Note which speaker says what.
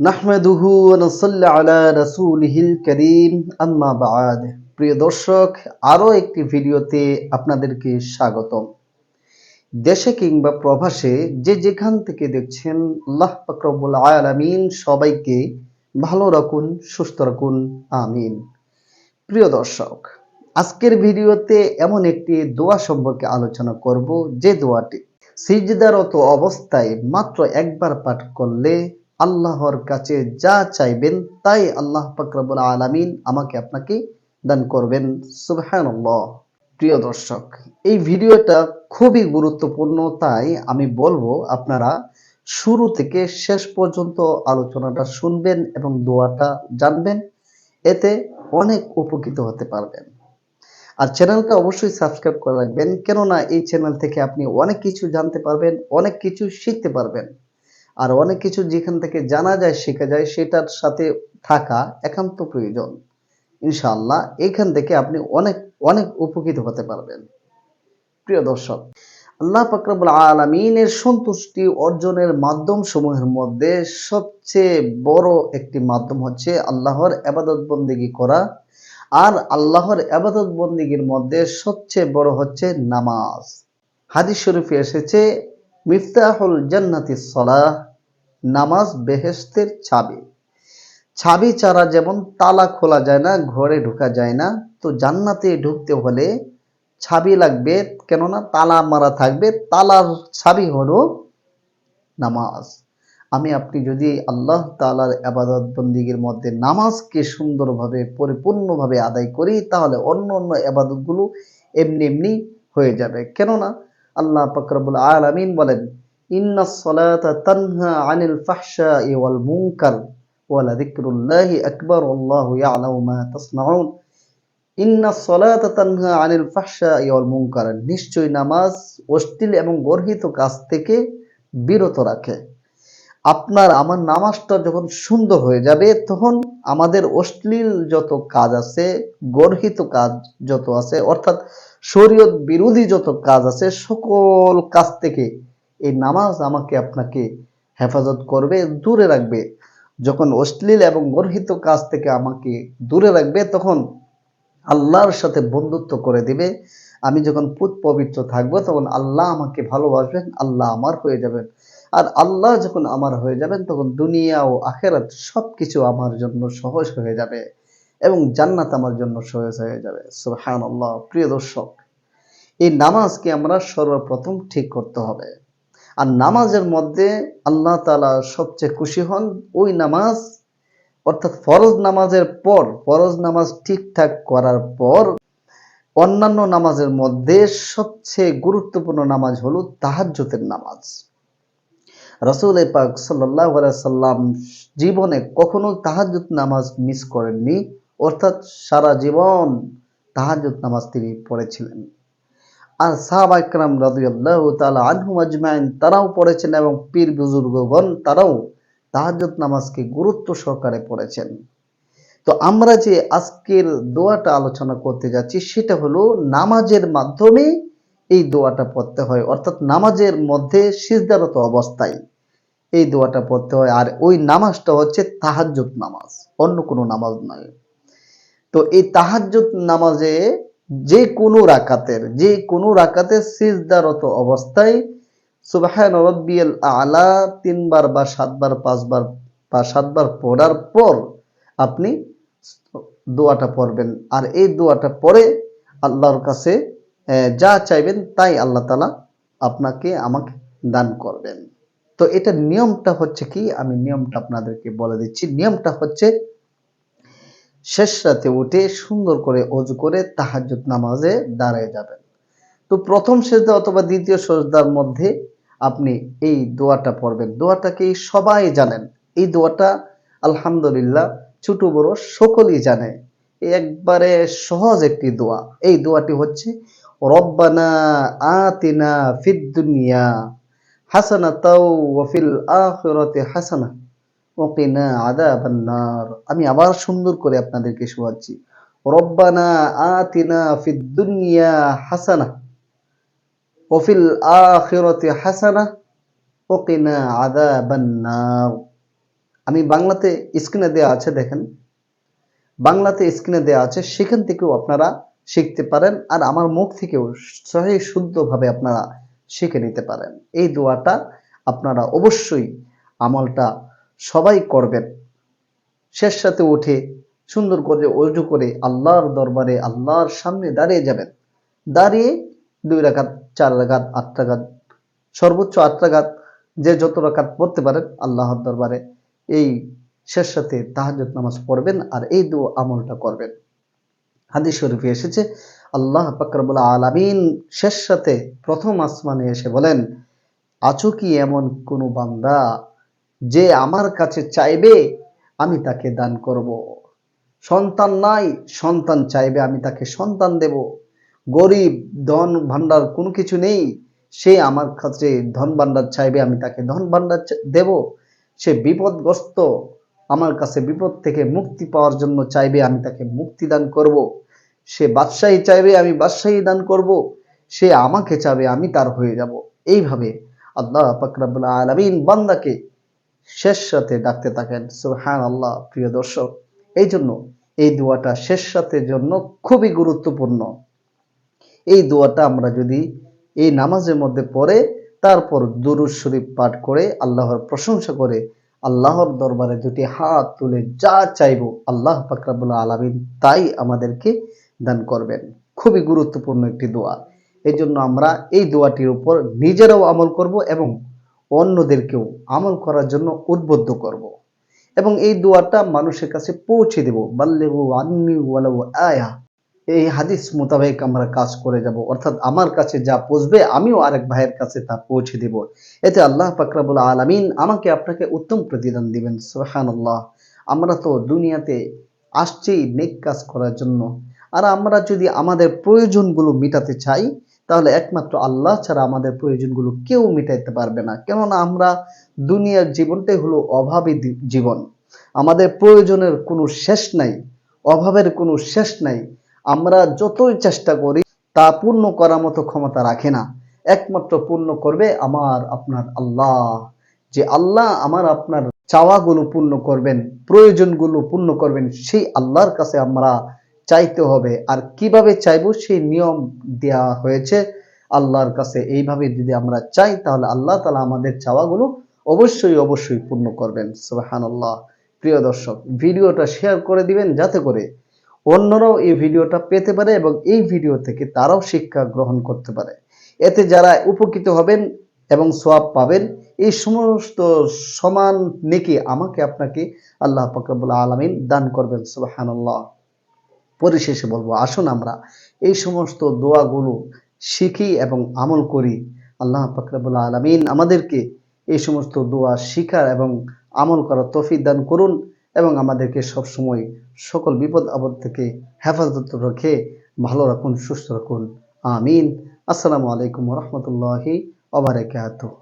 Speaker 1: নাহমেদুহু নসল্লা আলা রসুলহিল করিম, আম্মা বাদ প্রিয় দর্শক, আরও একটি ভিডিওতে আপনাদেরকে স্বাগতম। দেশে কিংবা প্রবাসে যে যেখান থেকে দেখছেন, আল্লাহ পাকরবুল আলামিন সবাইকে ভালো রাখুন, সুস্থ রাখুন, আমিন। প্রিয় দর্শক, আজকের ভিডিওতে এমন একটি দোয়া সম্পর্কে আলোচনা করব। যে দোয়াটি সিজদারত অবস্থায় মাত্র একবার পাঠ করলে আল্লাহর কাছে যা চাইবেন, তাই আল্লাহ পাকরাবুল আলামিন আমাকে আপনাকে দান করবেন। সুবহানাল্লাহ। প্রিয় দর্শক, এই ভিডিওটা খুবই গুরুত্বপূর্ণ, তাই আমি বলব আপনারা শুরু থেকে শেষ পর্যন্ত আলোচনাটা শুনবেন এবং দোয়াটা জানবেন, এতে অনেক উপকৃত হতে পারবেন। আর চ্যানেলটা অবশ্যই সাবস্ক্রাইব করে রাখবেন, কেননা এই চ্যানেল থেকে আপনি অনেক কিছু জানতে পারবেন, অনেক কিছু শিখতে পারবেন। আর অনেক কিছু যেখান থেকে জানা যায়, শেখা যায়, সেটার সাথে থাকা একান্ত প্রয়োজন। ইনশাআল্লাহ, এখান থেকে আপনি অনেক অনেক উপকৃত হতে পারবেন। প্রিয় দর্শক, আল্লাহ ফাকরাবুল আলমিনের সন্তুষ্টি অর্জনের মাধ্যম সমূহের মধ্যে সবচেয়ে বড় একটি মাধ্যম হচ্ছে আল্লাহর আবাদত বন্দিগি করা। আর আল্লাহর আবাদত বন্দিগির মধ্যে সবচেয়ে বড় হচ্ছে নামাজ। হাদিস শরীফে এসেছে মিফতাহুল জান্নাতি সলাহ, নামাজ বেহেস্তের চাবি। ছাবি ছাড়া যেমন তালা খোলা যায় না, ঘরে ঢোকা যায় না, তো জান্নাতে ঢুকতে হলে ছাবি লাগবে, কেননা তালা মারা থাকবে, তালার ছাবি হলো নামাজ। আমি আপনি যদি আল্লাহ তালার আবাদত বন্দিগির মধ্যে নামাজকে সুন্দরভাবে, পরিপূর্ণভাবে আদায় করি, তাহলে অন্য অন্য আবাদতগুলো এমনি এমনি হয়ে যাবে। কেননা আল্লাহ ফকরবুল আলমিন বলেন নিশ্চয় নামাজ অশ্লীল এবং গর্হিত কাজ থেকে বিরত রাখে। আপনার আমার নামাজটা যখন সুন্দর হয়ে যাবে, তখন আমাদের অশ্লীল যত কাজ আছে, গর্হিত কাজ যত আছে, অর্থাৎ শরীয়ত বিরোধী যত কাজ আছে, সকল কাজ থেকে এই নামাজ আমাকে আপনাকে হেফাজত করবে, দূরে রাখবে। যখন অশ্লীল এবং গর্হিত কাজ থেকে আমাকে দূরে রাখবে, তখন আল্লাহর সাথে বন্ধুত্ব করে দিবে। আমি যখন পুত পবিত্র থাকব, তখন আল্লাহ আমাকে ভালোবাসবেন, আল্লাহ আমার হয়ে যাবেন। আর আল্লাহ যখন আমার হয়ে যাবেন, তখন দুনিয়া ও আখেরাত সব কিছু আমার জন্য সহজ হয়ে যাবে। এবং জান্নাত আমার জন্য সহজ হয়ে যাবে। সুহান আল্লাহ প্রিয় দর্শক, এই নামাজকে আমরা সর্বপ্রথম ঠিক করতে হবে। আর নামাজের মধ্যে আল্লাহ তালা সবচেয়ে খুশি হন ওই নামাজ, অর্থাৎ ফরজ নামাজের পর, ফরজ নামাজ ঠিকঠাক করার পর, অন্যান্য নামাজের মধ্যে সবচেয়ে গুরুত্বপূর্ণ নামাজ হলো তাহাজ্জতের নামাজ। রসুল পাক সাল্লাহ সাল্লাম জীবনে কখনো তাহাজুত নামাজ মিস করেননি। অর্থাৎ সারা জীবন তাহাজুত নামাজ তিনি পড়েছিলেন। আর সাহাবা ইকরাম রাদিয়াল্লাহ তাআলা আনহুম আজমাইন, তারাও পড়েছেন এবং পীর বুজুর্গগণ তারাও তাহাজুত নামাজকে গুরুত্ব সহকারে পড়েছেন। তো আমরা যে আজকের দোয়াটা আলোচনা করতে যাচ্ছি, সেটা হলো নামাজের মাধ্যমে এই দোয়াটা পড়তে হয়, অর্থাৎ নামাজের মধ্যে সিজদারত অবস্থায় এই দোয়াটা পড়তে হয়। আর ওই নামাজটা হচ্ছে তাহাজ্জুদ নামাজ, অন্য কোনো নামাজ নয়। তো এই তাহাজ্জুদ নামাজে যে কোনো রাকাতের, যে কোনো রাকাতের সিজদারত অবস্থায় সুবাহান রব্বিয়াল আলা তিনবার বা সাতবার, পাঁচবার বা সাতবার পড়ার পর আপনি দোয়াটা পড়বেন। আর এই দোয়াটা পরে আল্লাহর কাছে যা চাইবেন তাই আল্লাহ তালা আপনাকে আমাকে দান করবেন। তো এটা নিয়মটা হচ্ছে কি? আমি নিয়মটা আপনাদেরকে বলে দিচ্ছি। নিয়মটা হচ্ছে শেষ রাতে উঠে সুন্দর করে অজু করে তাহাজুদ নামাজে দাঁড়ায় যাবেন। তো প্রথম সেজদা অথবা দ্বিতীয় সজদার মধ্যে আপনি এই দোয়াটা পড়বেন। দোয়াটাকে সবাই জানেন। এই দোয়াটা আলহামদুলিল্লাহ ছোট বড় সকলেই জানে। একবারে সহজ একটি দোয়া। এই দোয়াটি হচ্ছে, রব্বানা আতিনা ফিদ দুনিয়া হাসানা তাও ওয়াফিল আখিরাতে হাসানা। ওকিনা নার আমি আবার সুন্দর করে আপনাদেরকে শোয়াচ্ছি। রব্বানা আতিনা দুনিয়া হাসানা হাসানা নার আমি বাংলাতে স্ক্রিনে দেওয়া আছে দেখেন। বাংলাতে স্ক্রিনে দেওয়া আছে, সেখান থেকেও আপনারা শিখতে পারেন আর আমার মুখ থেকেও সহি শুদ্ধভাবে আপনারা শিখে নিতে পারেন। এই দোয়াটা আপনারা অবশ্যই আমলটা সবাই করবেন। শেষ সাথে উঠে সুন্দর করে অজু করে আল্লাহর দরবারে, আল্লাহর সামনে দাঁড়িয়ে যাবেন। দাঁড়িয়ে দুই রাখাত চার রাকাত, আট সর্বোচ্চ আট যে যত রাকাত পড়তে পারেন আল্লাহর দরবারে, এই শেষ সাথে তাহাজ্জুদ নামাজ পড়বেন আর এই দু আমলটা করবেন। হাদিস শরীফে এসেছে, আল্লাহ পাকরাবুল আলামিন শেষ সাথে প্রথম আসমানে এসে বলেন, আছো কি এমন কোনো বান্দা যে আমার কাছে চাইবে, আমি তাকে দান করব। সন্তান নাই, সন্তান চাইবে, আমি তাকে সন্তান দেব। গরিব, ধন ভান্ডার কোনো কিছু নেই, সে আমার কাছে ধন ভান্ডার চাইবে, আমি তাকে ধন ভান্ডার দেব। সে বিপদগ্রস্ত, আমার কাছে বিপদ থেকে মুক্তি পাওয়ার জন্য চাইবে, আমি তাকে মুক্তি দান করব। সে বাদশাহী চাইবে, আমি বাদশাহী দান করব। সে আমাকে চাবে, আমি তার হয়ে যাব। এইভাবে আল্লাহ পাকরাবুল আলমিন বান্দাকে শেষ সাথে ডাকতে থাকেন সুহান আল্লাহ প্রিয় দর্শক। এই জন্য এই দোয়াটা শেষ সাথের জন্য খুবই গুরুত্বপূর্ণ। এই দোয়াটা আমরা যদি এই নামাজের মধ্যে পড়ে, তারপর দুরুদ শরীফ পাঠ করে আল্লাহর প্রশংসা করে, আল্লাহর দরবারে দুটি হাত তুলে যা চাইব আল্লাহ পাকরাবুল আলমিন তাই আমাদেরকে দান করবেন। খুবই গুরুত্বপূর্ণ একটি দোয়া। এই জন্য আমরা এই দোয়াটির উপর নিজেরাও আমল করব এবং অন্যদেরকেও আমল করার জন্য উদ্বুদ্ধ করব। এবং এই দোয়াটা মানুষের কাছে পৌঁছে দেব। বাল্লেহু আন্নি আয়া। এই হাদিস মোতাবেক আমরা কাজ করে যাব। অর্থাৎ আমার কাছে যা পৌঁছবে, আমিও আরেক ভাইয়ের কাছে তা পৌঁছে দেব। এতে আল্লাহ পাকরাবুল আলামিন আমাকে আপনাকে উত্তম প্রতিদান দিবেন। সুহান আল্লাহ আমরা তো দুনিয়াতে আসছেই নেক কাজ করার জন্য। আর আমরা যদি আমাদের প্রয়োজনগুলো মেটাতে চাই তাহলে একমাত্র আল্লাহ ছাড়া আমাদের প্রয়োজনগুলো কেউ মেটাইতে পারবে না। কেননা আমরা দুনিয়ার জীবনটাই হলো অভাবী জীবন। আমাদের প্রয়োজনের কোনো শেষ নাই, অভাবের কোনো শেষ নাই। আমরা যতই চেষ্টা করি, তা পূর্ণ করার মতো ক্ষমতা রাখে না। একমাত্র পূর্ণ করবে আমার, আপনার আল্লাহ। যে আল্লাহ আমার, আপনার চাওয়াগুলো পূর্ণ করবেন, প্রয়োজনগুলো পূর্ণ করবেন, সেই আল্লাহর কাছে আমরা চাইতে হবে। আর কীভাবে চাইব সেই নিয়ম দেয়া হয়েছে আল্লাহর কাছে। এইভাবে যদি আমরা চাই, তাহলে আল্লাহ তালা আমাদের চাওয়াগুলো অবশ্যই অবশ্যই পূর্ণ করবেন। সুবহানাল্লাহ। প্রিয় দর্শক, ভিডিওটা শেয়ার করে দিবেন যাতে করে অন্যরাও এই ভিডিওটা পেতে পারে এবং এই ভিডিও থেকে তারাও শিক্ষা গ্রহণ করতে পারে। এতে যারা উপকৃত হবেন এবং সোয়াব পাবেন, এই সমস্ত সমান নেকি আমাকে, আপনাকে আল্লাহ পাকরবুল আলমিন দান করবেন। সুবাহান্লাহ পরিশেষে বলব, আসুন আমরা এই সমস্ত দোয়াগুলো শিখি এবং আমল করি। আল্লাহ পাকরাবুল আলমিন আমাদেরকে এই সমস্ত দোয়া শিখার এবং আমল করার তফিক দান করুন এবং আমাদেরকে সবসময় সকল বিপদ আপদ থেকে হেফাজত রেখে ভালো রাখুন, সুস্থ রাখুন। আমিন। আসসালামু আলাইকুম রহমতুল্লাহি ওবরাকাতুহ